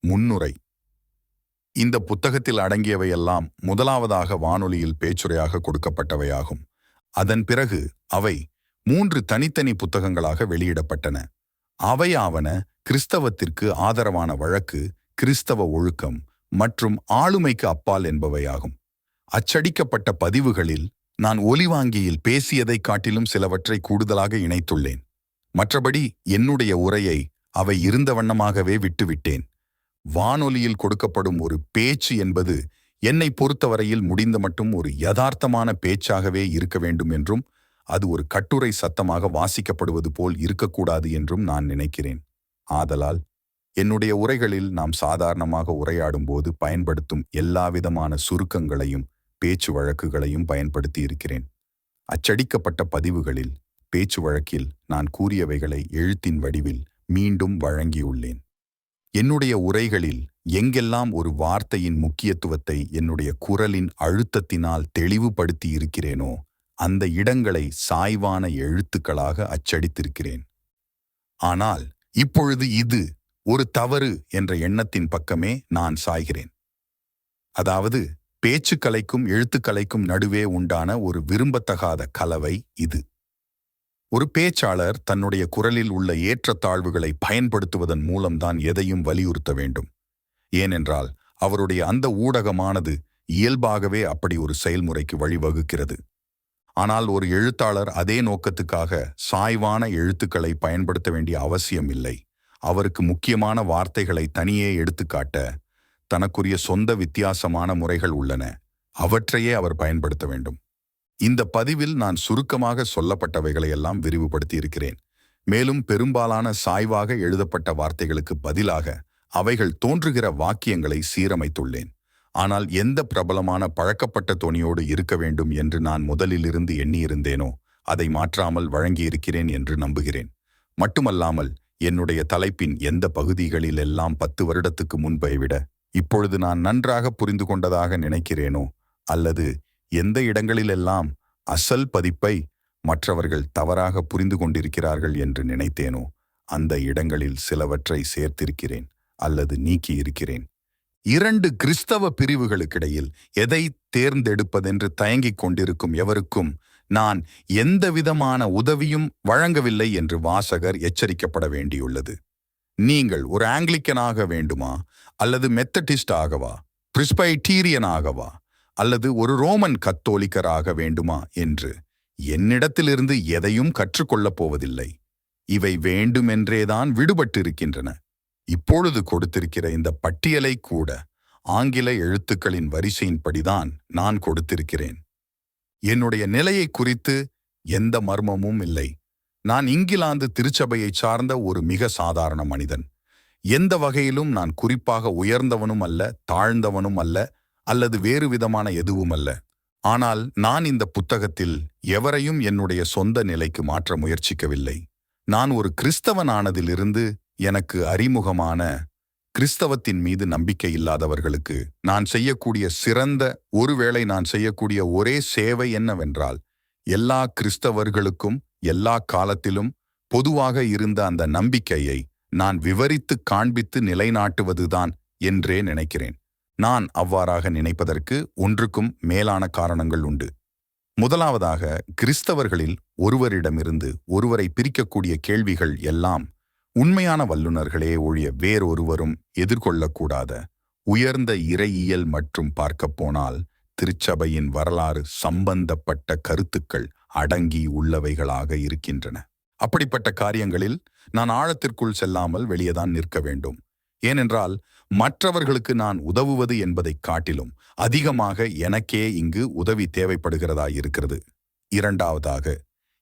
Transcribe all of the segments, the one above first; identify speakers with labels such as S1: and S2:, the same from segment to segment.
S1: முன்னுரை. இந்த புத்தகத்தில் அடங்கியவையெல்லாம் முதலாவதாக வானொலியில் பேச்சுரையாக கொடுக்கப்பட்டவையாகும். அதன் பிறகு அவை மூன்று தனித்தனி புத்தகங்களாக வெளியிடப்பட்டன. அவையாவன கிறிஸ்தவத்திற்கு ஆதரவான வழக்கு கிறிஸ்தவ ஒழுக்கம் மற்றும் ஆளுமைக்கு அப்பால் என்பவையாகும். அச்சடிக்கப்பட்ட பதிவுகளில் நான் ஒலிவாங்கியில் பேசியதைக் காட்டிலும் சிலவற்றை கூடுதலாக இணைத்துள்ளேன். மற்றபடி என்னுடைய உரையை அவை இருந்த வண்ணமாகவே விட்டுவிட்டேன். வானொலியில் கொடுக்கப்படும் ஒரு பேச்சு என்பது என்னை பொறுத்தவரையில் முடிந்த மட்டும் ஒரு யதார்த்தமான பேச்சாகவே இருக்க வேண்டும் என்றும் அது ஒரு கட்டுரை சத்தமாக வாசிக்கப்படுவது போல் இருக்கக்கூடாது என்றும் நான் நினைக்கிறேன். ஆதலால் என்னுடைய உரைகளில் நாம் சாதாரணமாக உரையாடும்போது பயன்படுத்தும் எல்லாவிதமான சுருக்கங்களையும் பேச்சு வழக்குகளையும் பயன்படுத்தி இருக்கிறேன். அச்சடிக்கப்பட்ட பதிவுகளில் பேச்சு வழக்கில் நான் கூறியவைகளை எழுத்தின் வடிவில் மீண்டும் வழங்கியுள்ளேன். என்னுடைய உரைகளில் எங்கெல்லாம் ஒரு வார்த்தையின் முக்கியத்துவத்தை என்னுடைய குரலின் அழுத்தத்தினால் தெளிவுபடுத்தி இருக்கிறேனோ அந்த இடங்களை சாய்வான எழுத்துக்களாக அச்சடித்திருக்கிறேன். ஆனால் இப்பொழுது இது ஒரு தவறு என்ற எண்ணத்தின் பக்கமே நான் சாய்கிறேன். அதாவது பேச்சுக்கலைக்கும் எழுத்துக்கலைக்கும் நடுவே உண்டான ஒரு விரும்பத்தகாத கலவை இது. ஒரு பேச்சாளர் தன்னுடைய குரலில் உள்ள ஏற்றத்தாழ்வுகளை பயன்படுத்துவதன் மூலம்தான் எதையும் வலியுறுத்த வேண்டும். ஏனென்றால் அவருடைய அந்த ஊடகமானது இயல்பாகவே அப்படி ஒரு செயல்முறைக்கு வழிவகுக்கிறது. ஆனால் ஒரு எழுத்தாளர் அதே நோக்கத்துக்காக சாய்வான எழுத்துக்களை பயன்படுத்த வேண்டிய அவசியம் இல்லை. அவருக்கு முக்கியமான வார்த்தைகளை தனியே எடுத்துக்காட்ட தனக்குரிய சொந்த வித்தியாசமான முறைகள் உள்ளன. அவற்றையே அவர் பயன்படுத்த வேண்டும். இந்த பதிவில் நான் சுருக்கமாக சொல்லப்பட்டவைகளை எல்லாம் விரிவுபடுத்தி இருக்கிறேன் மேலும் பெரும்பாலான சாய்வாக எழுதப்பட்ட வார்த்தைகளுக்கு பதிலாக அவைகள் தோன்றுகிற வாக்கியங்களை சீரமைத்துள்ளேன். ஆனால் எந்த பிரபலமான பழக்கப்பட்ட தொனியோடு இருக்க வேண்டும் என்று நான் முதலிலிருந்து எண்ணியிருந்தேனோ அதை மாற்றாமல் வழங்கியிருக்கிறேன் என்று நம்புகிறேன். மட்டுமல்லாமல் என்னுடைய தலைப்பின் எந்த பகுதிகளிலெல்லாம் பத்து வருடத்துக்கு முன்பை விட இப்பொழுது நான் நன்றாக புரிந்து கொண்டதாக நினைக்கிறேனோ அல்லது எந்த இடங்களிலெல்லாம் அசல் பதிப்பை மற்றவர்கள் தவறாக புரிந்து கொண்டிருக்கிறார்கள் என்று நினைத்தேனோ அந்த இடங்களில் சிலவற்றை சேர்த்திருக்கிறேன் அல்லது நீக்கி இருக்கிறேன் இரண்டு கிறிஸ்தவ பிரிவுகளுக்கிடையில் எதை தேர்ந்தெடுப்பதென்று தயங்கிக் கொண்டிருக்கும் எவருக்கும் நான் எந்தவிதமான உதவியும் வழங்கவில்லை என்று வாசகர் எச்சரிக்கப்பட வேண்டியுள்ளது. நீங்கள் ஒரு ஆங்கிலிக்கனாக வேண்டுமா அல்லது மெத்தடிஸ்ட் ஆகவா பிரிஸ்பைடீரியன் ஆகவா அல்லது ஒரு ரோமன் கத்தோலிக்கராக வேண்டுமா என்று என்னிடத்திலிருந்து எதையும் கற்றுக்கொள்ளப் போவதில்லை. இவை வேண்டுமென்றேதான் விடுபட்டிருக்கின்றன. இப்பொழுது கொடுத்திருக்கிற இந்த பட்டியலை கூட ஆங்கில எழுத்துக்களின் வரிசையின்படிதான் நான் கொடுத்திருக்கிறேன். என்னுடைய நிலையை குறித்து எந்த மர்மமும் இல்லை. நான் இங்கிலாந்து திருச்சபையைச் சார்ந்த ஒரு மிக சாதாரண மனிதன். எந்த வகையிலும் நான் குறிப்பாக உயர்ந்தவனும் அல்ல தாழ்ந்தவனும் அல்ல அல்லது வேறு விதமான எதுவும் அல்ல. ஆனால் நான் இந்த புத்தகத்தில் எவரையும் என்னுடைய சொந்த நிலைக்கு மாற்ற முயற்சிக்கவில்லை. நான் ஒரு கிறிஸ்தவனானதிலிருந்து எனக்கு அறிமுகமான கிறிஸ்தவத்தின் மீது நம்பிக்கை இல்லாதவர்களுக்கு நான் செய்யக்கூடிய சிறந்த ஒருவேளை நான் செய்யக்கூடிய ஒரே சேவை என்னவென்றால் எல்லா கிறிஸ்தவர்களுக்கும் எல்லா காலத்திலும் பொதுவாக இருந்த அந்த நம்பிக்கையை நான் விவரித்து காண்பித்து நிலைநாட்டுவதுதான் என்றே நினைக்கிறேன். நான் அவ்வாறாக நினைப்பதற்கு ஒன்றுக்கும் மேலான காரணங்கள் உண்டு. முதலாவதாக கிறிஸ்தவர்களில் ஒருவரிடமிருந்து ஒருவரை பிரிக்கக்கூடிய கேள்விகள் எல்லாம் உண்மையான வல்லுநர்களே ஒழிய வேறொருவரும் எதிர்கொள்ளக்கூடாத உயர்ந்த இறையியல் மற்றும் பார்க்கப் போனால் திருச்சபையின் வரலாறு சம்பந்தப்பட்ட கருத்துக்கள் அடங்கி உள்ளவைகளாக இருக்கின்றன. அப்படிப்பட்ட காரியங்களில் நான் ஆழத்திற்குள் செல்லாமல் வெளியேதான் நிற்க வேண்டும். ஏனென்றால் மற்றவர்களுக்கு நான் உதவுவது என்பதைக் காட்டிலும் அதிகமாக எனக்கே இங்கு உதவி தேவைப்படுகிறதா இருக்கிறது. இரண்டாவதாக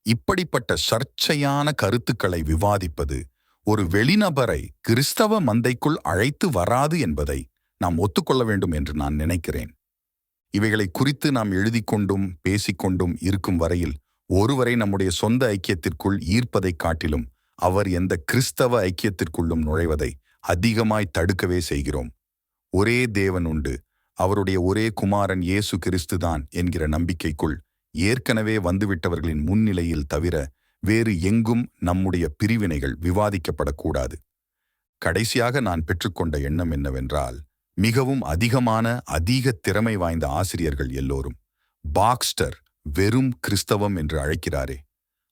S1: இப்படிப்பட்ட சர்ச்சையான கருத்துக்களை விவாதிப்பது ஒரு வெளிநபரை கிறிஸ்தவ மந்தைக்குள் அழைத்து வராது என்பதை நாம் ஒத்துக்கொள்ள வேண்டும் என்று நான் நினைக்கிறேன். இவைகளை குறித்து நாம் எழுதி கொண்டும் பேசிக்கொண்டும் இருக்கும் வரையில் ஒருவரை நம்முடைய சொந்த ஐக்கியத்திற்குள் ஈர்ப்பதைக் காட்டிலும் அவர் எந்த கிறிஸ்தவ ஐக்கியத்திற்குள்ளும் நுழைவதை அதிகமாய் தடுக்கவே செய்கிறோம். ஒரே தேவன் உண்டு. அவருடைய ஒரே குமாரன் இயேசு கிறிஸ்துதான் என்கிற நம்பிக்கைக்குள் ஏற்கனவே வந்துவிட்டவர்களின் முன்னிலையில் தவிர வேறு எங்கும் நம்முடைய பிரிவினைகள் விவாதிக்கப்படக்கூடாது. கடைசியாக நான் பெற்றுக்கொண்ட எண்ணம் என்னவென்றால் மிகவும் அதிகமான அதிக திறமை வாய்ந்த ஆசிரியர்கள் எல்லோரும் பாக்ஸ்டர் வெறும் கிறிஸ்தவம் என்று அழைக்கிறாரே.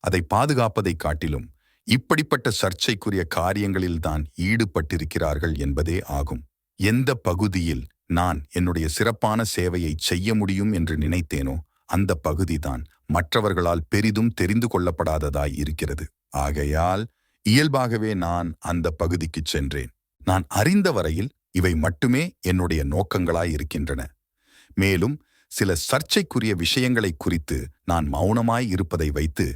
S1: அதை பாதுகாப்பதைக் காட்டிலும் இப்படிப்பட்ட சர்ச்சைக்குரிய காரியங்களில்தான் ஈடுபட்டிருக்கிறார்கள் என்பதே ஆகும். எந்த பகுதியில் நான் என்னுடைய சிறப்பான சேவையை செய்ய முடியும் என்று நினைத்தேனோ அந்த பகுதிதான் மற்றவர்களால் பெரிதும் தெரிந்து கொள்ளப்படாததாய் இருக்கிறது. ஆகையால் இயல்பாகவே நான் அந்த பகுதிக்குச் சென்றேன். நான் அறிந்த வரையில் இவை மட்டுமே என்னுடைய நோக்கங்களாய் இருக்கின்றன. மேலும் சில சர்ச்சைக்குரிய விஷயங்களை குறித்து நான் மௌனமாய் இருப்பதை வைத்து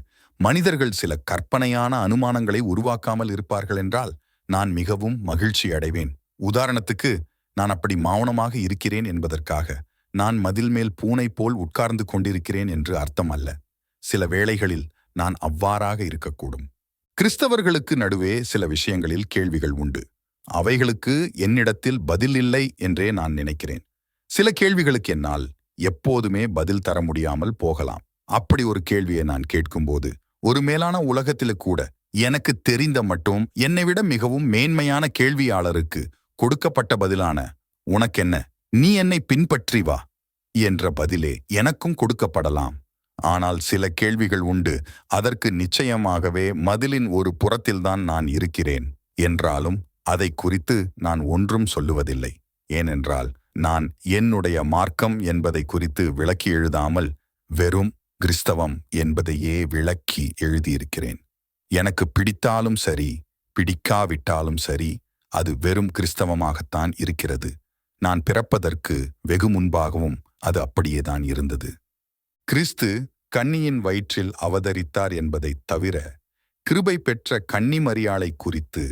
S1: மனிதர்கள் சில கற்பனையான அனுமானங்களை உருவாக்காமல் இருப்பார்கள் என்றால் நான் மிகவும் மகிழ்ச்சி அடைவேன். உதாரணத்துக்கு நான் அப்படி மௌனமாக இருக்கிறேன் என்பதற்காக நான் மதில் மேல் பூனை போல் உட்கார்ந்து கொண்டிருக்கிறேன் என்று அர்த்தம் அல்ல. சில வேளைகளில் நான் அவ்வாறாக இருக்கக்கூடும். கிறிஸ்தவர்களுக்கு நடுவே சில விஷயங்களில் கேள்விகள் உண்டு. அவைகளுக்கு என்னிடத்தில் பதில் இல்லை என்றே நான் நினைக்கிறேன். சில கேள்விகளுக்கு என்னால் எப்போதுமே பதில் தர முடியாமல் போகலாம். அப்படி ஒரு கேள்வியை நான் கேட்கும்போது ஒரு மேலான உலகத்தில கூட எனக்கு தெரிந்த மட்டும் என்னை விட மிகவும் மேன்மையான கேள்வியாளருக்கு கொடுக்கப்பட்ட பதிலான உனக்கென்ன? நீ என்னை பின்பற்றி வா என்ற பதிலே எனக்கும் கொடுக்கப்படலாம். ஆனால் சில கேள்விகள் உண்டு. அதற்கு நிச்சயமாகவே மதிலின் ஒரு புறத்தில்தான் நான் இருக்கிறேன் என்றாலும் அதை குறித்து நான் ஒன்றும் சொல்லுவதில்லை. ஏனென்றால் நான் என்னுடைய மார்க்கம் என்பதை குறித்து விளக்கி எழுதாமல் வெறும் கிறிஸ்தவம் என்பதையே விளக்கி எழுதியிருக்கிறேன். எனக்கு பிடித்தாலும் சரி பிடிக்காவிட்டாலும் சரி அது வெறும் கிறிஸ்தவமாகத்தான் இருக்கிறது. நான் பிறப்பதற்கு வெகு முன்பாகவும் அது அப்படியேதான் இருந்தது. கிறிஸ்து கன்னியின் வயிற்றில் அவதரித்தார் என்பதைத் தவிர கிருபை பெற்ற கன்னி மரியாளை குறித்து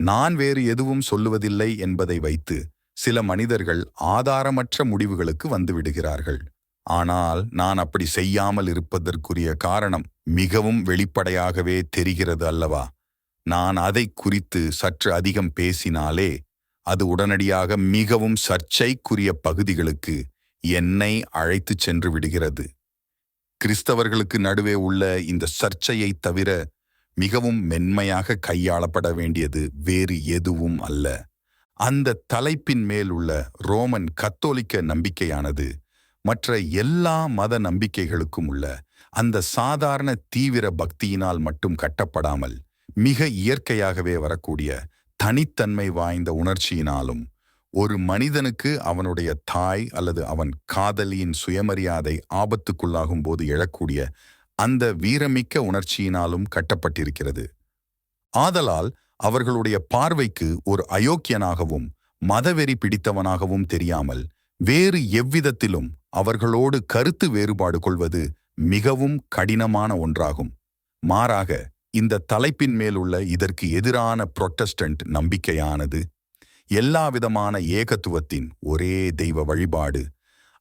S1: நான் வேறு எதுவும் சொல்லுவதில்லை என்பதை வைத்து சில மனிதர்கள் ஆதாரமற்ற முடிவுகளுக்கு வந்துவிடுகிறார்கள் ஆனால் நான் அப்படி செய்யாமல் இருப்பதற்குரிய காரணம் மிகவும் வெளிப்படையாகவே தெரிகிறது அல்லவா? நான் அதை குறித்து சற்று அதிகம் பேசினாலே அது உடனடியாக மிகவும் சர்ச்சைக்குரிய பகுதிகளுக்கு என்னை அழைத்துச் சென்று விடுகிறது. கிறிஸ்தவர்களுக்கு நடுவே உள்ள இந்த சர்ச்சையை தவிர மிகவும் மென்மையாக கையாளப்பட வேண்டியது வேறு எதுவும் அல்ல. அந்த தலைப்பின் மேல் உள்ள ரோமன் கத்தோலிக்க நம்பிக்கையானது மற்ற எல்லா மத நம்பிக்கைகளுக்கும் உள்ள அந்த சாதாரண தீவிர பக்தியினால் மட்டும் கட்டப்படாமல் மிக இயற்கையாகவே வரக்கூடிய தனித்தன்மை வாய்ந்த உணர்ச்சியினாலும் ஒரு மனிதனுக்கு அவனுடைய தாய் அல்லது அவன் காதலியின் சுயமரியாதை ஆபத்துக்குள்ளாகும் போது எழக்கூடிய அந்த வீரமிக்க உணர்ச்சியினாலும் கட்டப்பட்டிருக்கிறது. ஆதலால் அவர்களுடைய பார்வைக்கு ஒரு அயோக்கியனாகவும் மதவெறி பிடித்தவனாகவும் தெரியாமல் வேறு எவ்விதத்திலும் அவர்களோடு கருத்து வேறுபாடு கொள்வது மிகவும் கடினமான ஒன்றாகும். மாறாக இந்த தலைப்பின் மேலுள்ள இதற்கு எதிரான புரொட்டஸ்டன்ட் நம்பிக்கையானது எல்லாவிதமான ஏகத்துவத்தின் ஒரே தெய்வ வழிபாடு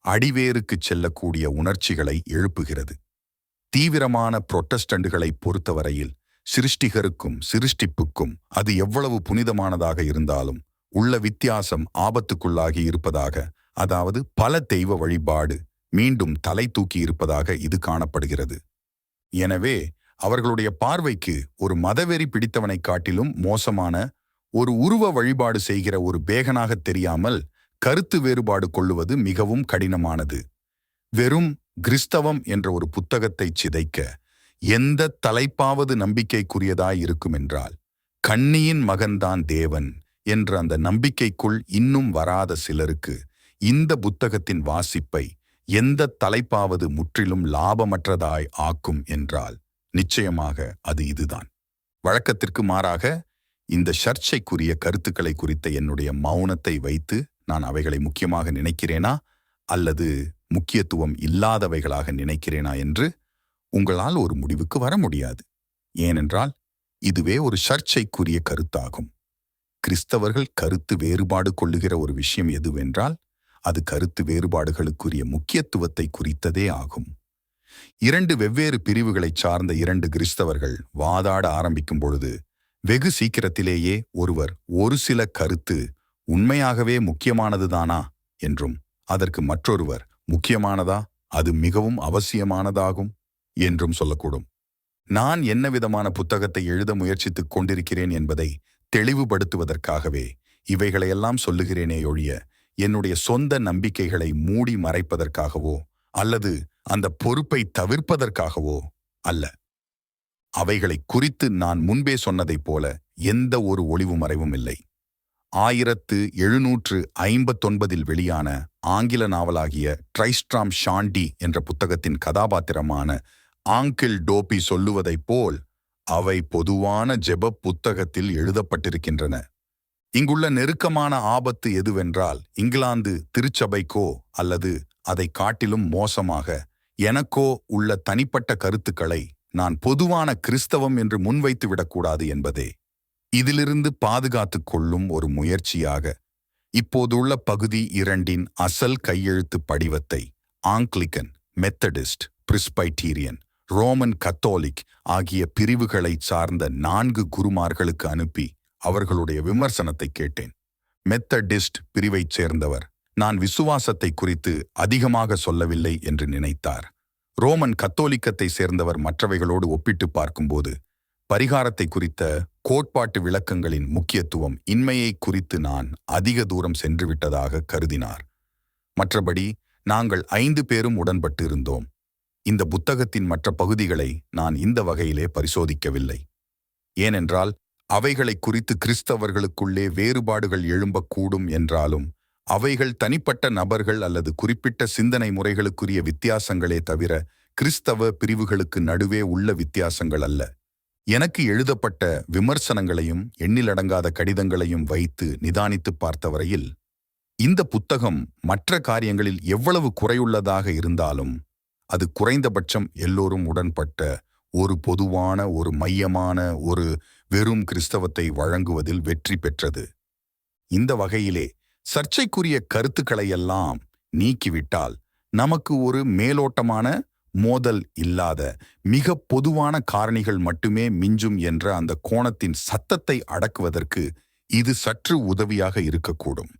S1: அடிவேருக்குச் செல்லக்கூடிய உணர்ச்சிகளை எழுப்புகிறது. தீவிரமான புரொட்டஸ்டண்டுகளை பொறுத்தவரையில் சிருஷ்டிகருக்கும் சிருஷ்டிப்புக்கும் அது எவ்வளவு புனிதமானதாக இருந்தாலும் உள்ள வித்தியாசம் ஆபத்துக்குள்ளாகி இருப்பதாக அதாவது பல தெய்வ வழிபாடு மீண்டும் தலை தூக்கி இருப்பதாக இது காணப்படுகிறது. எனவே அவர்களுடைய பார்வைக்கு ஒரு மதவெறி பிடித்தவனைக் காட்டிலும் மோசமான ஒரு உருவ வழிபாடு செய்கிற ஒரு பேகனாக தெரியாமல் கருத்து வேறுபாடு கொள்ளுவது மிகவும் கடினமானது. வெறும் கிறிஸ்தவம் என்ற ஒரு புத்தகத்தை சிதைக்க எந்த தலைப்பாவது நம்பிக்கைக்குரியதாய் இருக்குமென்றால் கண்ணியின் மகன்தான் தேவன் என்ற அந்த நம்பிக்கைக்குள் இன்னும் வராத சிலருக்கு இந்த புத்தகத்தின் வாசிப்பை எந்த தலைப்பாவது முற்றிலும் லாபமற்றதாய் ஆக்கும் என்றால் நிச்சயமாக அது இதுதான். வழக்கத்திற்கு மாறாக இந்த சர்ச்சைக்குரிய கருத்துக்களை குறித்த என்னுடைய மௌனத்தை வைத்து நான் அவைகளை முக்கியமாக நினைக்கிறேனா? அல்லது முக்கியத்துவம் இல்லாதவைகளாக நினைக்கிறேனா என்று உங்களால் ஒரு முடிவுக்கு வர முடியாது. ஏனென்றால் இதுவே ஒரு சர்ச்சைக்குரிய கருத்தாகும். கிறிஸ்தவர்கள் கருத்து வேறுபாடு கொள்ளுகிற ஒரு விஷயம் எதுவென்றால் அது கருத்து வேறுபாடுகளுக்குரிய முக்கியத்துவத்தை குறித்ததே ஆகும். இரண்டு வெவ்வேறு பிரிவுகளைச் சார்ந்த இரண்டு கிறிஸ்தவர்கள் வாதாட ஆரம்பிக்கும் பொழுது வெகு சீக்கிரத்திலேயே ஒருவர் ஒரு சில கருத்து உண்மையாகவே முக்கியமானதுதானா என்றும் அதற்கு மற்றொருவர் முக்கியமானதா அது மிகவும் அவசியமானதாகும் என்றும் சொல்லக்கூடும். நான் என்ன விதமான புத்தகத்தை எழுத முயற்சித்துக் கொண்டிருக்கிறேன் என்பதை தெளிவுபடுத்துவதற்காகவே இவைகளையெல்லாம் சொல்லுகிறேனே ஒழிய என்னுடைய சொந்த நம்பிக்கைகளை மூடி மறைப்பதற்காகவோ அல்லது அந்த பொறுப்பை தவிர்ப்பதற்காகவோ அல்ல. அவைகளை குறித்து நான் முன்பே சொன்னதைப் போல எந்த ஒரு ஒளிவு மறைவும் இல்லை. ஆயிரத்து எழுநூற்று ஐம்பத்தொன்பதில் வெளியான ஆங்கில நாவலாகிய ட்ரைஸ்ட்ராம் ஷாண்டி என்ற புத்தகத்தின் கதாபாத்திரமான ஆங்கிள் டோபி சொல்லுவதைப் போல் அவை பொதுவான ஜெப புத்தகத்தில் எழுதப்பட்டிருக்கின்றன. இங்குள்ள நெருக்கமான ஆபத்து எதுவென்றால் இங்கிலாந்து திருச்சபைக்கோ அல்லது அதை காட்டிலும் மோசமாக எனக்கோ உள்ள தனிப்பட்ட கருத்துக்களை நான் பொதுவான கிறிஸ்தவம் என்று முன்வைத்து விடக்கூடாது என்பதே. இதிலிருந்து பாதுகாத்துக் கொள்ளும் ஒரு முயற்சியாக இப்போதுள்ள பகுதி இரண்டின் அசல் கையெழுத்து படிவத்தை Anglican Methodist Presbyterian Roman Catholic ஆகிய பிரிவுகளைச் சார்ந்த நான்கு குருமார்களுக்கு அனுப்பி அவர்களுடைய விமர்சனத்தை கேட்டேன். மெத்தடிஸ்ட் பிரிவைச் சேர்ந்தவர். நான் விசுவாசத்தை குறித்து அதிகமாக சொல்லவில்லை என்று நினைத்தார். ரோமன் கத்தோலிக்கத்தை சேர்ந்தவர் மற்றவைகளோடு ஒப்பிட்டு பார்க்கும்போது பரிகாரத்தை குறித்த கோட்பாட்டு விளக்கங்களின் முக்கியத்துவம் இன்மையை குறித்து நான் அதிக தூரம் சென்றுவிட்டதாக கருதினார். மற்றபடி நாங்கள் ஐந்து பேரும் உடன்பட்டு இருந்தோம் இந்த புத்தகத்தின் மற்ற பகுதிகளை நான் இந்த வகையிலே பரிசோதிக்கவில்லை. ஏனென்றால் அவைகளை குறித்து கிறிஸ்தவர்களுக்குள்ளே வேறுபாடுகள் எழும்பக்கூடும் என்றாலும் அவைகள் தனிப்பட்ட நபர்கள் அல்லது குறிப்பிட்ட சிந்தனை முறைகளுக்குரிய வித்தியாசங்களே தவிர கிறிஸ்தவ பிரிவுகளுக்கு நடுவே உள்ள வித்தியாசங்கள் அல்ல. எனக்கு எழுதப்பட்ட விமர்சனங்களையும் எண்ணிலடங்காத கடிதங்களையும் வைத்து நிதானித்து பார்த்தவரையில் இந்த புத்தகம் மற்ற காரியங்களில் எவ்வளவு குறையுள்ளதாக இருந்தாலும் அது குறைந்தபட்சம் எல்லோரும் உடன்பட்ட ஒரு பொதுவான ஒரு மையமான ஒரு வெறும் கிறிஸ்தவத்தை வழங்குவதில் வெற்றி பெற்றது. இந்த வகையிலே சர்ச்சைக்குரிய கருத்துக்களையெல்லாம் நீக்கிவிட்டால் நமக்கு ஒரு மேலோட்டமான மோதல் இல்லாத மிக பொதுவான காரணிகள் மட்டுமே மிஞ்சும் என்ற அந்த கோணத்தின் சத்தத்தை அடக்குவதற்கு இது சற்று உதவியாக இருக்கக்கூடும்.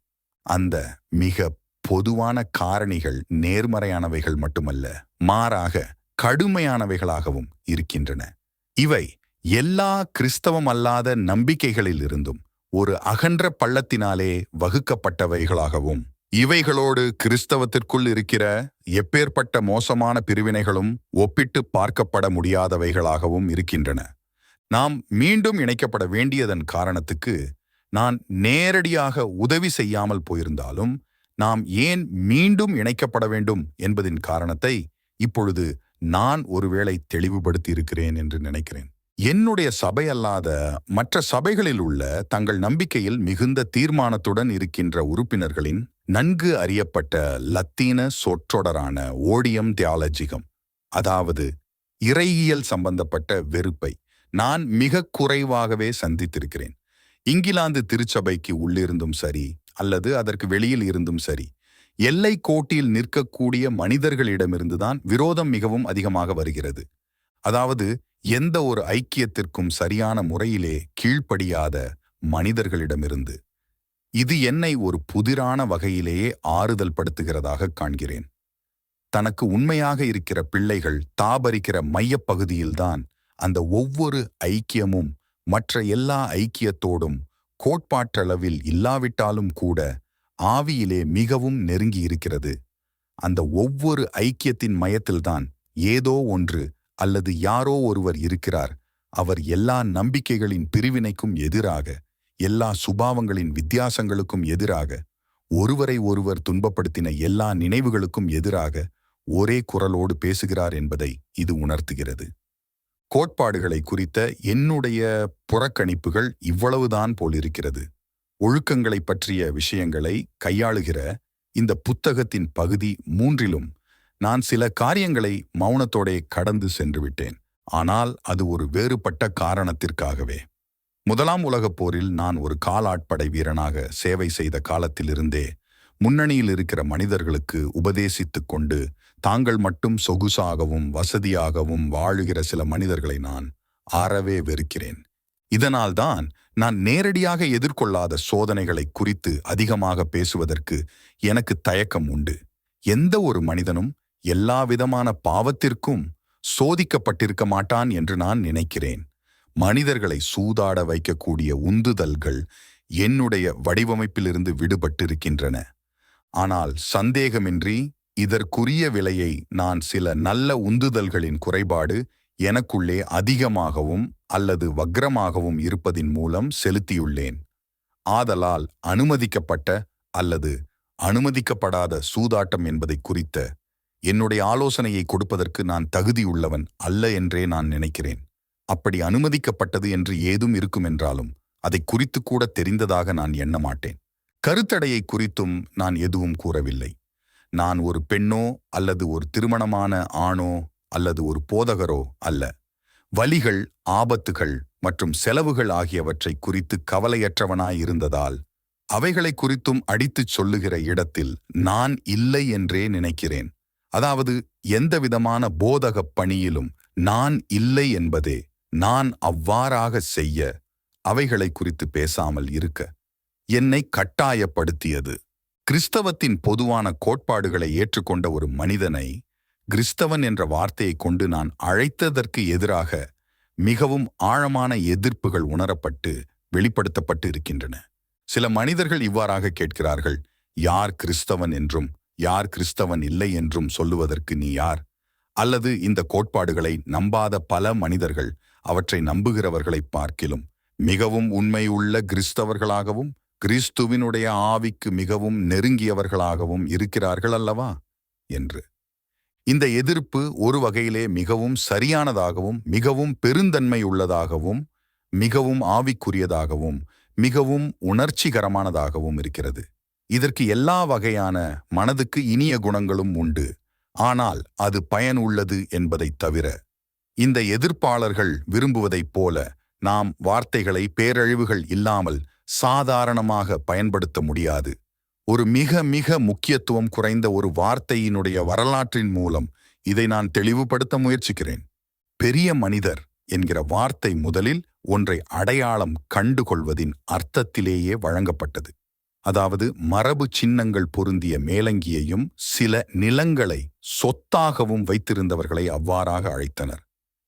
S1: அந்த மிக பொதுவான காரணிகள் நேர்மறையானவைகள் மட்டுமல்ல மாறாக கடுமையானவைகளாகவும் இருக்கின்றன. இவை எல்லா கிறிஸ்தவம் அல்லாத நம்பிக்கைகளிலிருந்தும் ஒரு அகன்ற பள்ளத்தினாலே வகுக்கப்பட்டவைகளாகவும் இவைகளோடு கிறிஸ்தவத்திற்குள் இருக்கிற எப்பேற்பட்ட மோசமான பிரிவினைகளும் ஒப்பிட்டு பார்க்கப்பட முடியாதவைகளாகவும் இருக்கின்றன. நாம் மீண்டும் இணைக்கப்பட வேண்டியதன் காரணத்துக்கு நான் நேரடியாக உதவி செய்யாமல் போயிருந்தாலும் நாம் ஏன் மீண்டும் இணைக்கப்பட வேண்டும் என்பதின் காரணத்தை இப்பொழுது நான் ஒருவேளை தெளிவுபடுத்தி இருக்கிறேன் என்று நினைக்கிறேன். என்னுடைய சபை அல்லாத மற்ற சபைகளில் உள்ள தங்கள் நம்பிக்கையில் மிகுந்த தீர்மானத்துடன் இருக்கின்ற உறுப்பினர்களின் நன்கு அறியப்பட்ட லத்தீன சொற்றொடரான ஓடியம் தியாலஜிகம் அதாவது இறையியல் சம்பந்தப்பட்ட வெறுப்பை நான் மிக குறைவாகவே சந்தித்திருக்கிறேன். இங்கிலாந்து திருச்சபைக்கு உள்ளிருந்தும் சரி அல்லது அதற்கு வெளியில் இருந்தும் சரி எல்லை கோட்டில் நிற்கக்கூடிய மனிதர்களிடமிருந்துதான் விரோதம் மிகவும் அதிகமாக வருகிறது. அதாவது எந்த ஒரு ஐக்கியத்திற்கும் சரியான முறையிலே கீழ்ப்படியாத மனிதர்களிடமிருந்து. இது என்னை ஒரு புதிரான வகையிலேயே ஆறுதல் படுத்துகிறதாக காண்கிறேன். தனக்கு உண்மையாக இருக்கிற பிள்ளைகள் தாபரிக்கிற மையப்பகுதியில்தான் அந்த ஒவ்வொரு ஐக்கியமும் மற்ற எல்லா ஐக்கியத்தோடும் கோட்பாட்டளவில் இல்லாவிட்டாலும் கூட ஆவியிலே மிகவும் நெருங்கியிருக்கிறது அந்த ஒவ்வொரு ஐக்கியத்தின் மையத்தில்தான் ஏதோ ஒன்று அல்லது யாரோ ஒருவர் இருக்கிறார். அவர் எல்லா நம்பிக்கைகளின் பிரிவினைக்கும் எதிராக எல்லா சுபாவங்களின் வித்தியாசங்களுக்கும் எதிராக ஒருவரை ஒருவர் துன்பப்படுத்தின எல்லா நினைவுகளுக்கும் எதிராக ஒரே குரலோடு பேசுகிறார் என்பதை இது உணர்த்துகிறது. கோட்பாடுகளை குறித்த என்னுடைய புறக்கணிப்புகள் இவ்வளவுதான் போலிருக்கிறது. ஒழுக்கங்களை பற்றிய விஷயங்களை கையாளுகிற இந்த புத்தகத்தின் பகுதி மூன்றிலும் நான் சில காரியங்களை மௌனத்தோடே கடந்து சென்று விட்டேன் ஆனால் அது ஒரு வேறுபட்ட காரணத்திற்காகவே. முதலாம் உலகப் போரில் நான் ஒரு காலாட்படை வீரனாக சேவை செய்த காலத்திலிருந்தே முன்னணியில் இருக்கிற மனிதர்களுக்கு உபதேசித்துக் கொண்டு தாங்கள் மட்டும் சொகுசாகவும் வசதியாகவும் வாழுகிற சில மனிதர்களை நான் ஆறவே வெறுக்கிறேன். இதனால்தான் நான் நேரடியாக எதிர்கொள்ளாத சோதனைகளை குறித்து அதிகமாக பேசுவதற்கு எனக்கு தயக்கம் உண்டு. எந்த ஒரு மனிதனும் எல்லா விதமான பாவத்திற்கும் சோதிக்கப்பட்டிருக்க மாட்டான் என்று நான் நினைக்கிறேன். மனிதர்களை சூதாட வைக்கக்கூடிய உந்துதல்கள் என்னுடைய வடிவமைப்பிலிருந்து விடுபட்டிருக்கின்றன. ஆனால் சந்தேகமின்றி இதற்குரிய விலையை நான் சில நல்ல உந்துதல்களின் குறைபாடு எனக்குள்ளே அதிகமாகவும் அல்லது வக்ரமாகவும் இருப்பதின் மூலம் செலுத்தியுள்ளேன். ஆதலால் அனுமதிக்கப்பட்ட அல்லது அனுமதிக்கப்படாத சூதாட்டம் என்பதை குறித்த என்னுடைய ஆலோசனையை கொடுப்பதற்கு நான் தகுதியுள்ளவன் அல்ல என்றே நான் நினைக்கிறேன். அப்படி அனுமதிக்கப்பட்டது என்று ஏதும் இருக்கும் என்றாலும் அதை குறித்து கூட தெரிந்ததாக நான் எண்ண மாட்டேன். கருத்தடையை குறித்தும் நான் எதுவும் கூறவில்லை. நான் ஒரு பெண்ணோ அல்லது ஒரு திருமணமான ஆணோ அல்லது ஒரு போதகரோ அல்ல. வலிகள் ஆபத்துகள் மற்றும் செலவுகள் ஆகியவற்றை குறித்து கவலையற்றவனாயிருந்ததால் அவைகளை குறித்தும் அடித்துச் சொல்லுகிற இடத்தில் நான் இல்லை என்றே நினைக்கிறேன். அதாவது எந்தவிதமான போதகப் பணியிலும் நான் இல்லை என்பதே நான் அவ்வாறாக செய்ய அவைகளை குறித்து பேசாமல் இருக்க. என்னை கட்டாயப்படுத்தியது. கிறிஸ்தவத்தின் பொதுவான கோட்பாடுகளை ஏற்றுக்கொண்ட ஒரு மனிதனை கிறிஸ்தவன் என்ற வார்த்தையை கொண்டு நான் அழைத்ததற்கு எதிராக மிகவும் ஆழமான எதிர்ப்புகள் உணரப்பட்டு வெளிப்படுத்தப்பட்டு இருக்கின்றன. சில மனிதர்கள் இவ்வாறாக கேட்கிறார்கள் யார் கிறிஸ்தவன் என்றும் யார் கிறிஸ்தவன் இல்லை என்றும் சொல்லுவதற்கு நீ யார்? அல்லது இந்த கோட்பாடுகளை நம்பாத பல மனிதர்கள் அவற்றை நம்புகிறவர்களைப் பார்க்கிலும் மிகவும் உண்மையுள்ள கிறிஸ்தவர்களாகவும் கிறிஸ்துவினுடைய ஆவிக்கு மிகவும் நெருங்கியவர்களாகவும் இருக்கிறார்கள் அல்லவா? என்று. இந்த எதிர்ப்பு ஒரு வகையிலே மிகவும் சரியானதாகவும் மிகவும் பெருந்தன்மை உள்ளதாகவும் மிகவும் ஆவிக்குரியதாகவும் மிகவும் உணர்ச்சிகரமானதாகவும் இருக்கிறது. இதற்கு எல்லா வகையான மனதுக்கு இனிய குணங்களும் உண்டு. ஆனால் அது பயனுள்ளது என்பதைத் தவிர இந்த எதிர்ப்பாளர்கள் விரும்புவதைப் போல நாம் வார்த்தைகளை பேரழிவுகள் இல்லாமல் சாதாரணமாக பயன்படுத்த முடியாது. ஒரு மிக மிக முக்கியத்துவம் குறைந்த ஒரு வார்த்தையினுடைய வரலாற்றின் மூலம் இதை நான் தெளிவுபடுத்த முயற்சிக்கிறேன். பெரிய மனிதர் என்கிற வார்த்தை முதலில் ஒன்றை அடையாளம் கண்டுகொள்வதின் அர்த்தத்திலேயே வழங்கப்பட்டது. அதாவது மரபு சின்னங்கள் பொருந்திய மேலங்கியையும் சில நிலங்களை சொத்தாகவும் வைத்திருந்தவர்களை அவ்வாறாக அழைத்தனர்.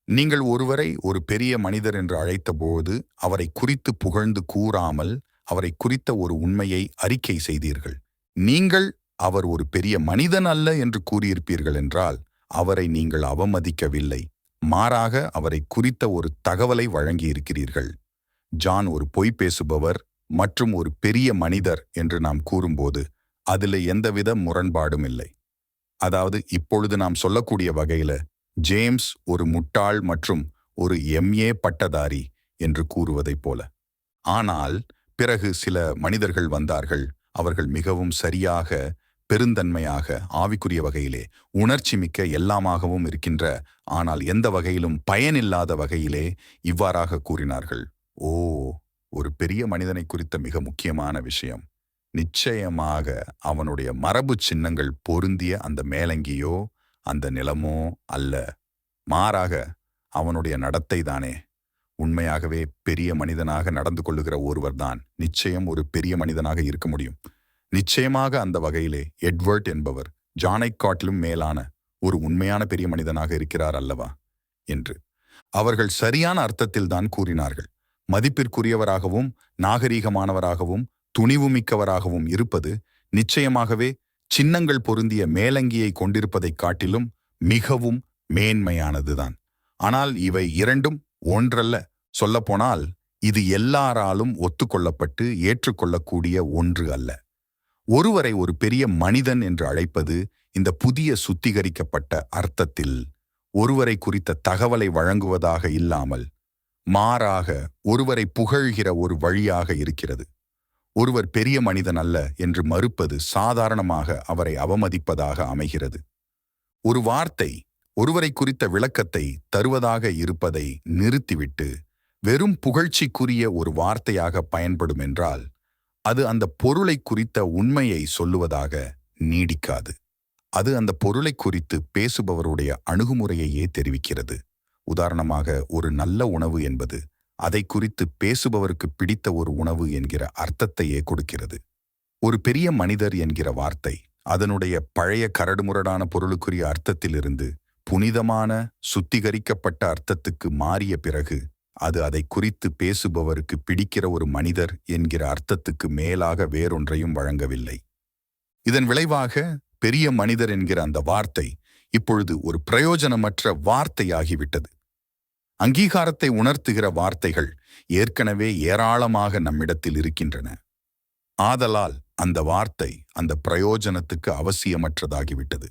S1: நீங்கள் ஒருவரை ஒரு பெரிய மனிதர் என்று அழைத்தபோது அவரை குறித்து புகழ்ந்து கூறாமல் அவரை குறித்த ஒரு உண்மையை அறிக்கை செய்தீர்கள். நீங்கள் அவர் ஒரு பெரிய மனிதன் அல்ல என்று கூறியிருப்பீர்கள் என்றால் அவரை நீங்கள் அவமதிக்கவில்லை. மாறாக அவரை குறித்த ஒரு தகவலை வழங்கியிருக்கிறீர்கள். ஜான் ஒரு பொய் பேசுபவர் மற்றும் ஒரு பெரிய மனிதர் என்று நாம் கூறும்போது அதில் எந்தவித முரண்பாடும் இல்லை. அதாவது இப்பொழுது நாம் சொல்லக்கூடிய வகையில ஜேம்ஸ் ஒரு முட்டாள் மற்றும் ஒரு எம்ஏ பட்டதாரி என்று கூறுவதைப் போல. ஆனால் பிறகு சில மனிதர்கள் வந்தார்கள். அவர்கள் மிகவும் சரியாக பெருந்தன்மையாக ஆவிக்குரிய வகையிலே உணர்ச்சி மிக்க எல்லாமாகவும் இருக்கின்ற ஆனால் எந்த வகையிலும் பயனில்லாத வகையிலே இவ்வாறாக கூறினார்கள். ஓ ஒரு பெரிய மனிதனை குறித்த மிக முக்கியமான விஷயம். நிச்சயமாக அவனுடைய மரபு சின்னங்கள் பொருந்திய அந்த மேலங்கியோ அந்த நிலமோ அல்ல. மாறாக அவனுடைய நடத்தை தானே உண்மையாகவே பெரிய மனிதனாக நடந்து கொள்ளுகிற ஒருவர்தான் நிச்சயம் ஒரு பெரிய மனிதனாக இருக்க முடியும். நிச்சயமாக அந்த வகையிலே எட்வர்ட் என்பவர் ஜானை காட்டிலும் மேலான ஒரு உண்மையான பெரிய மனிதனாக இருக்கிறார் அல்லவா? என்று. அவர்கள் சரியான அர்த்தத்தில்தான் கூறினார்கள். மதிப்பிற்குரியவராகவும் நாகரீகமானவராகவும் துணிவுமிக்கவராகவும் இருப்பது நிச்சயமாகவே சின்னங்கள் பொருந்திய மேலங்கியை கொண்டிருப்பதைக் காட்டிலும் மிகவும் மேன்மையானதுதான். ஆனால் இவை இரண்டும் ஒன்றல்ல. சொல்லப்போனால் இது எல்லாராலும் ஒத்துக்கொள்ளப்பட்டு ஏற்றுக்கொள்ளக்கூடிய ஒன்று அல்ல. ஒருவரை ஒரு பெரிய மனிதன் என்று அழைப்பது இந்த புதிய சுத்திகரிக்கப்பட்ட அர்த்தத்தில் ஒருவரை குறித்த தகவலை வழங்குவதாக இல்லாமல் மாறாக ஒருவரை புகழ்கிற ஒரு வழியாக இருக்கிறது. ஒருவர் பெரிய மனிதன் அல்ல என்று மறுப்பது சாதாரணமாக அவரை அவமதிப்பதாக அமைகிறது. ஒரு வார்த்தை ஒருவரை குறித்த விளக்கத்தை தருவதாக இருப்பதை நிறுத்திவிட்டு வெறும் புகழ்ச்சிக்குரிய ஒரு வார்த்தையாக பயன்படும் என்றால் அது அந்த பொருளை குறித்த உண்மையை சொல்லுவதாக நீடிக்காது. அது அந்த பொருளை குறித்து பேசுபவருடைய அணுகுமுறையையே தெரிவிக்கிறது. உதாரணமாக ஒரு நல்ல உணவு என்பது அதை குறித்து பேசுபவருக்கு பிடித்த ஒரு உணவு என்கிற அர்த்தத்தையே கொடுக்கிறது. ஒரு பெரிய மனிதர் என்கிற வார்த்தை அதனுடைய பழைய கரடுமுரடான பொருளுக்குரிய அர்த்தத்திலிருந்து புனிதமான சுத்திகரிக்கப்பட்ட அர்த்தத்துக்கு மாறிய பிறகு அது அதை குறித்து பேசுபவருக்கு பிடிக்கிற ஒரு மனிதர் என்கிற அர்த்தத்துக்கு மேலாக வேறொன்றையும் வழங்கவில்லை. இதன் விளைவாக பெரிய மனிதர் என்கிற அந்த வார்த்தை இப்பொழுது ஒரு பிரயோஜனமற்ற வார்த்தையாகிவிட்டது. அங்கீகாரத்தை உணர்த்துகிற வார்த்தைகள் ஏற்கனவே ஏராளமாக நம்மிடத்தில் இருக்கின்றன. ஆதலால் அந்த வார்த்தை அந்த பிரயோஜனத்துக்கு அவசியமற்றதாகிவிட்டது.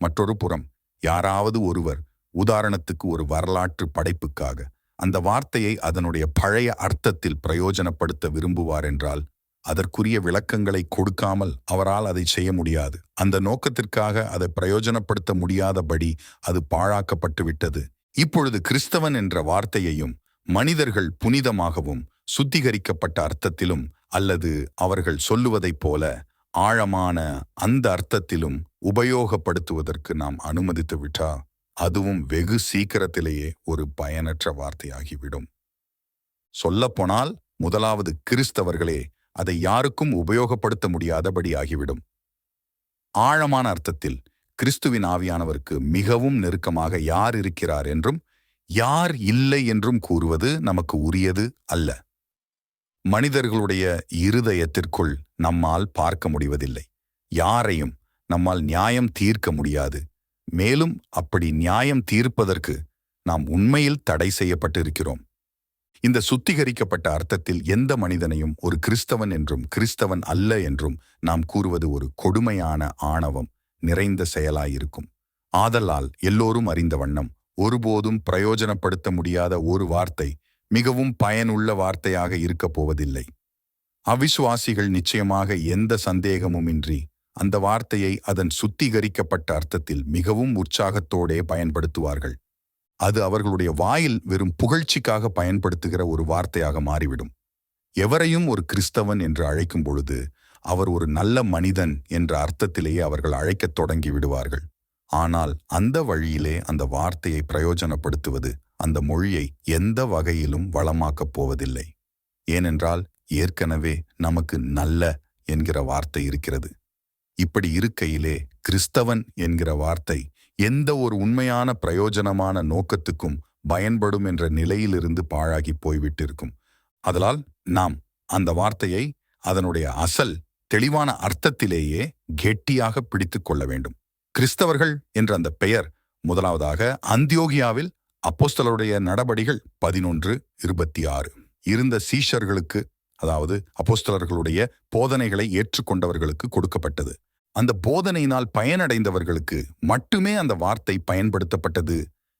S1: மற்றொரு புறம் யாராவது ஒருவர் உதாரணத்துக்கு ஒரு வரலாற்று படைப்புக்காக அந்த வார்த்தையை அதனுடைய பழைய அர்த்தத்தில் பிரயோஜனப்படுத்த விரும்புவார் என்றால் அதற்குரிய விளக்கங்களை கொடுக்காமல் அவரால் அதை செய்ய முடியாது. அந்த நோக்கத்திற்காக அதை பிரயோஜனப்படுத்த முடியாதபடி அது பாழாக்கப்பட்டுவிட்டது இப்பொழுது கிறிஸ்தவன் என்ற வார்த்தையையும் மனிதர்கள் புனிதமாகவும் சுத்திகரிக்கப்பட்ட அர்த்தத்திலும் அல்லது அவர்கள் சொல்லுவதைப் போல ஆழமான அந்த அர்த்தத்திலும் உபயோகப்படுத்துவதற்கு நாம் அனுமதித்து விட்டா அதுவும் வெகு சீக்கிரத்திலேயே ஒரு பயனற்ற வார்த்தையாகிவிடும். சொல்லப்போனால் முதலாவது கிறிஸ்தவர்களே அதை யாருக்கும் உபயோகப்படுத்த முடியாதபடி ஆகிவிடும். ஆழமான அர்த்தத்தில் கிறிஸ்துவின் ஆவியானவருக்கு மிகவும் நெருக்கமாக யார் இருக்கிறார் என்றும் யார் இல்லை என்றும் கூறுவது நமக்கு உரியது அல்ல. மனிதர்களுடைய இருதயத்திற்குள் நம்மால் பார்க்க முடிவதில்லை. யாரையும் நம்மால் நியாயம் தீர்க்க முடியாது. மேலும் அப்படி நியாயம் தீர்ப்பதற்கு நாம் உண்மையில் தடை செய்யப்பட்டிருக்கிறோம். இந்த சுத்திகரிக்கப்பட்ட அர்த்தத்தில் எந்த மனிதனையும் ஒரு கிறிஸ்தவன் என்றும் கிறிஸ்தவன் அல்ல என்றும் நாம் கூறுவது ஒரு கொடுமையான ஆணவம் நிறைந்த செயலாயிருக்கும். ஆதலால் எல்லோரும் அறிந்த வண்ணம் ஒருபோதும் பிரயோஜனப்படுத்த முடியாத ஒரு வார்த்தை மிகவும் பயனுள்ள வார்த்தையாக இருக்கப் போவதில்லை. அவிசுவாசிகள் நிச்சயமாக எந்த சந்தேகமுமின்றி அந்த வார்த்தையை அதன் சுத்திகரிக்கப்பட்ட அர்த்தத்தில் மிகவும் உற்சாகத்தோடே பயன்படுத்துவார்கள். அது அவர்களுடைய வாயில் வெறும் புகழ்ச்சிக்காக பயன்படுத்துகிற ஒரு வார்த்தையாக மாறிவிடும். எவரையும் ஒரு கிறிஸ்தவன் என்று அழைக்கும் பொழுது அவர் ஒரு நல்ல மனிதன் என்ற அர்த்தத்திலேயே அவர்கள் அழைக்கத் தொடங்கி விடுவார்கள். ஆனால் அந்த வழியிலே அந்த வார்த்தையை பிரயோஜனப்படுத்துவது அந்த மொழியை எந்த வகையிலும் வளமாக்கப் போவதில்லை. ஏனென்றால் ஏற்கனவே நமக்கு நல்ல என்கிற வார்த்தை இருக்கிறது. இப்படி இருக்கையிலே கிறிஸ்தவன் என்கிற வார்த்தை எந்த ஒரு உண்மையான பிரயோஜனமான நோக்கத்துக்கும் பயன்படும் என்ற நிலையிலிருந்து பாழாகி போய்விட்டிருக்கும். அதலால் நாம் அந்த வார்த்தையை அதனுடைய அசல் தெளிவான அர்த்தத்திலேயே கெட்டியாக பிடித்துக் கொள்ள வேண்டும். கிறிஸ்தவர்கள் என்ற அந்த பெயர் முதலாவதாக அந்தியோகியாவில் அப்போஸ்தலருடைய நடபடிகள் பதினொன்று இருபத்தி ஆறு. இருந்த சீஷர்களுக்கு அதாவது அப்போஸ்தலர்களுடைய போதனைகளை ஏற்றுக்கொண்டவர்களுக்கு கொடுக்கப்பட்டது. அந்த போதனையினால் பயனடைந்தவர்களுக்கு மட்டுமே அந்த வார்த்தை பயன்படுத்தப்பட்டது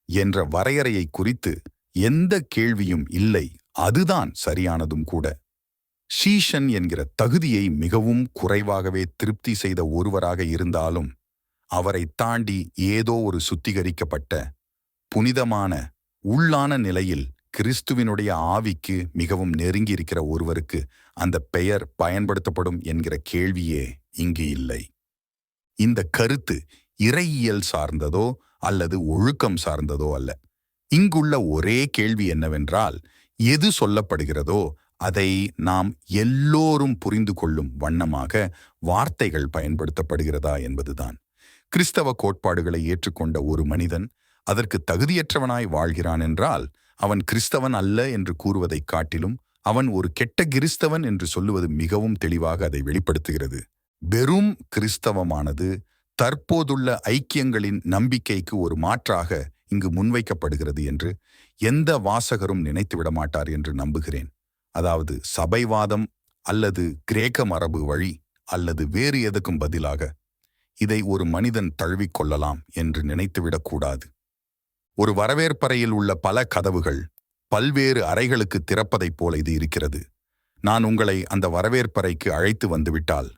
S1: என்ற வரையறையை குறித்து எந்த கேள்வியும் இல்லை. அதுதான் சரியானதும் கூட. ஷீஷன் என்கிற தகுதியை மிகவும் குறைவாகவே திருப்தி செய்த ஒருவராக இருந்தாலும் அவரை தாண்டி ஏதோ ஒரு சுத்திகரிக்கப்பட்ட புனிதமான உள்ளான நிலையில் கிறிஸ்துவினுடைய ஆவிக்கு மிகவும் நெருங்கி இருக்கிற ஒருவருக்கு அந்த பெயர் பயன்படுத்தப்படும் என்கிற கேள்வியே இங்கு இல்லை. இந்த கருத்து இறையியல் சார்ந்ததோ அல்லது ஒழுக்கம் சார்ந்ததோ அல்ல. இங்குள்ள ஒரே கேள்வி என்னவென்றால் எது சொல்லப்படுகிறதோ அதை நாம் எல்லோரும் புரிந்து கொள்ளும் வண்ணமாக வார்த்தைகள் பயன்படுத்தப்படுகிறதா என்பதுதான். கிறிஸ்தவ கோட்பாடுகளை ஏற்றுக்கொண்ட ஒரு மனிதன் அதற்கு தகுதியற்றவனாய் வாழ்கிறான் என்றால் அவன் கிறிஸ்தவன் அல்ல என்று கூறுவதைக் காட்டிலும் அவன் ஒரு கெட்ட கிறிஸ்தவன் என்று சொல்லுவது மிகவும் தெளிவாக அதை வெளிப்படுத்துகிறது. வெறும் கிறிஸ்தவமானது தற்போதுள்ள ஐக்கியங்களின் நம்பிக்கைக்கு ஒரு மாற்றாக இங்கு முன்வைக்கப்படுகிறது என்று எந்த வாசகரும் நினைத்துவிட மாட்டார் என்று நம்புகிறேன். அதாவது சபைவாதம் அல்லது கிரேக்க மரபு வழி அல்லது வேறு எதுக்கும் பதிலாக இதை ஒரு மனிதன் தழுவிக்கொள்ளலாம் என்று நினைத்துவிடக்கூடாது ஒரு வரவேற்பறையில் உள்ள பல கதவுகள் பல்வேறு அறைகளுக்கு திறப்பதைப் போல இது இருக்கிறது. நான் உங்களை அந்த வரவேற்பறைக்கு அழைத்து வந்துவிட்டால்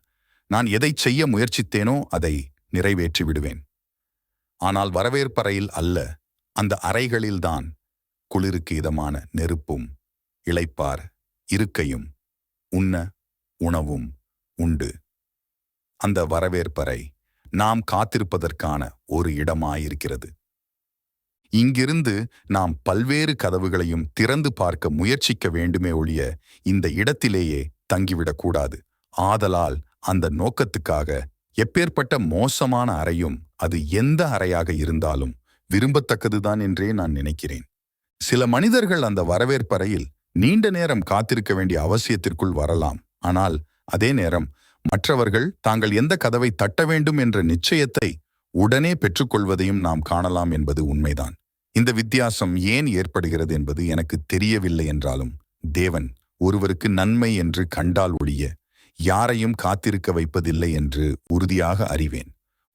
S1: நான் எதை செய்ய முயற்சித்தேனோ அதை நிறைவேற்றி விடுவேன். ஆனால் வரவேற்பறையில் அல்ல அந்த அறைகளில்தான் குளிருக்கு இதமான நெருப்பும் இளைப்பார் இருக்கையும் உண்ண உணவும் உண்டு. அந்த வரவேற்பறை நாம் காத்திருப்பதற்கான ஒரு இடமாயிருக்கிறது. இங்கிருந்து நாம் பல்வேறு கதவுகளையும் திறந்து பார்க்க முயற்சிக்க வேண்டுமே ஒழிய இந்த இடத்திலேயே தங்கிவிடக்கூடாது. ஆதலால் அந்த நோக்கத்துக்காக எப்பேற்பட்ட மோசமான அறையும் அது எந்த அறையாக இருந்தாலும் விரும்பத்தக்கதுதான் என்றே நான் நினைக்கிறேன். சில மனிதர்கள் அந்த வரவேற்பறையில் நீண்ட நேரம் காத்திருக்க வேண்டிய அவசியத்திற்குள் வரலாம். ஆனால் அதே நேரம் மற்றவர்கள் தாங்கள் எந்த கதவை தட்ட வேண்டும் என்ற நிச்சயத்தை உடனே பெற்றுக்கொள்வதையும் நாம் காணலாம் என்பது உண்மைதான். இந்த வித்தியாசம் ஏன் ஏற்படுகிறது என்பது எனக்கு தெரியவில்லை என்றாலும் தேவன் ஒருவருக்கு நன்மை என்று கண்டால் ஒழிய யாரையும் காத்திருக்க வைப்பதில்லை என்று உறுதியாக அறிவேன்.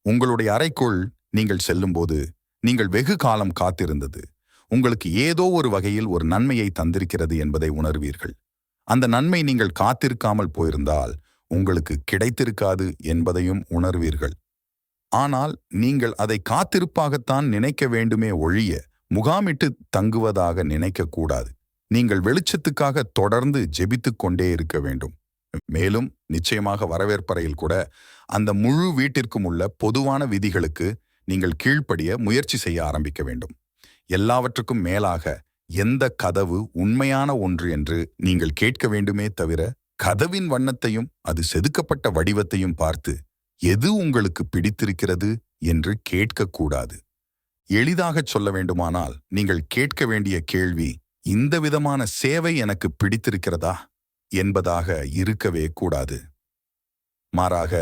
S1: உங்களுடைய அறைக்குள் நீங்கள் செல்லும்போது நீங்கள் வெகு காலம் காத்திருந்தது. உங்களுக்கு ஏதோ ஒரு வகையில் ஒரு நன்மையை தந்திருக்கிறது என்பதை உணர்வீர்கள். அந்த நன்மை நீங்கள் காத்திருக்காமல் போயிருந்தால் உங்களுக்கு கிடைத்திருக்காது என்பதையும் உணர்வீர்கள். ஆனால் நீங்கள் அதை காத்திருப்பாகத்தான் நினைக்க வேண்டுமே ஒழிய முகாமிட்டு தங்குவதாக நினைக்கக்கூடாது. நீங்கள் வெளிச்சத்துக்காக தொடர்ந்து ஜெபித்துக் கொண்டே இருக்க வேண்டும். மேலும் நிச்சயமாக வரவேற்பறையில் கூட அந்த முழு வீட்டிற்கும் உள்ள பொதுவான விதிகளுக்கு நீங்கள் கீழ்ப்படிய முயற்சி செய்ய ஆரம்பிக்க வேண்டும். எல்லாவற்றுக்கும் மேலாக எந்த கதவு உண்மையான ஒன்று என்று நீங்கள் கேட்க வேண்டுமே தவிர கதவின் வண்ணத்தையும் அது செதுக்கப்பட்ட வடிவத்தையும் பார்த்து எது உங்களுக்கு பிடித்திருக்கிறது என்று கேட்கக்கூடாது. எளிதாகச் சொல்ல வேண்டுமானால் நீங்கள் கேட்க வேண்டிய கேள்வி இந்த விதமான சேவை எனக்கு பிடித்திருக்கிறதா என்பதாக இருக்கவே கூடாது. மாறாக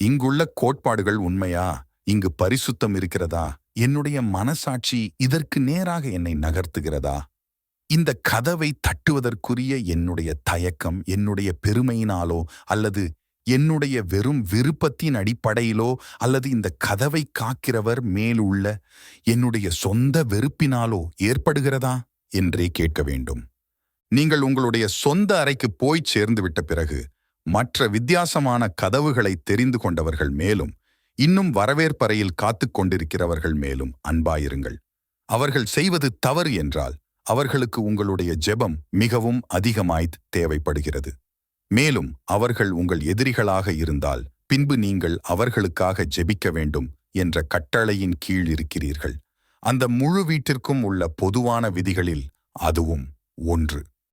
S1: இங்குள்ள கோட்பாடுகள் உண்மையா? இங்கு பரிசுத்தம் இருக்கிறதா? என்னுடைய மனசாட்சி இதற்கு நேராக என்னை நகர்த்துகிறதா? இந்த கதவை தட்டுவதற்குரிய என்னுடைய தயக்கம் என்னுடைய பெருமையினாலோ அல்லது என்னுடைய வெறும் விருப்பத்தின் அடிப்படையிலோ அல்லது இந்த கதவை காக்கிறவர் மேலுள்ள என்னுடைய சொந்த வெறுப்பினாலோ ஏற்படுகிறதா? என்றே கேட்க வேண்டும். நீங்கள் உங்களுடைய சொந்த அறைக்கு போய்ச் சேர்ந்து விட்ட பிறகு மற்ற வித்தியாசமான கதவுகளை தெரிந்து கொண்டவர்கள் மேலும் இன்னும் வரவேற்பறையில் காத்துக் கொண்டிருக்கிறவர்கள் மேலும் அன்பாயிருங்கள். அவர்கள் செய்வது தவறு என்றால் அவர்களுக்கு உங்களுடைய ஜெபம் மிகவும் அதிகமாய் தேவைப்படுகிறது. மேலும் அவர்கள் உங்கள் எதிரிகளாக இருந்தால் பின்பு நீங்கள் அவர்களுக்காக ஜெபிக்க வேண்டும் என்ற கட்டளையின் கீழ் இருக்கிறீர்கள். அந்த முழு வீட்டிற்கும் உள்ள பொதுவான விதிகளில் அதுவும் ஒன்று.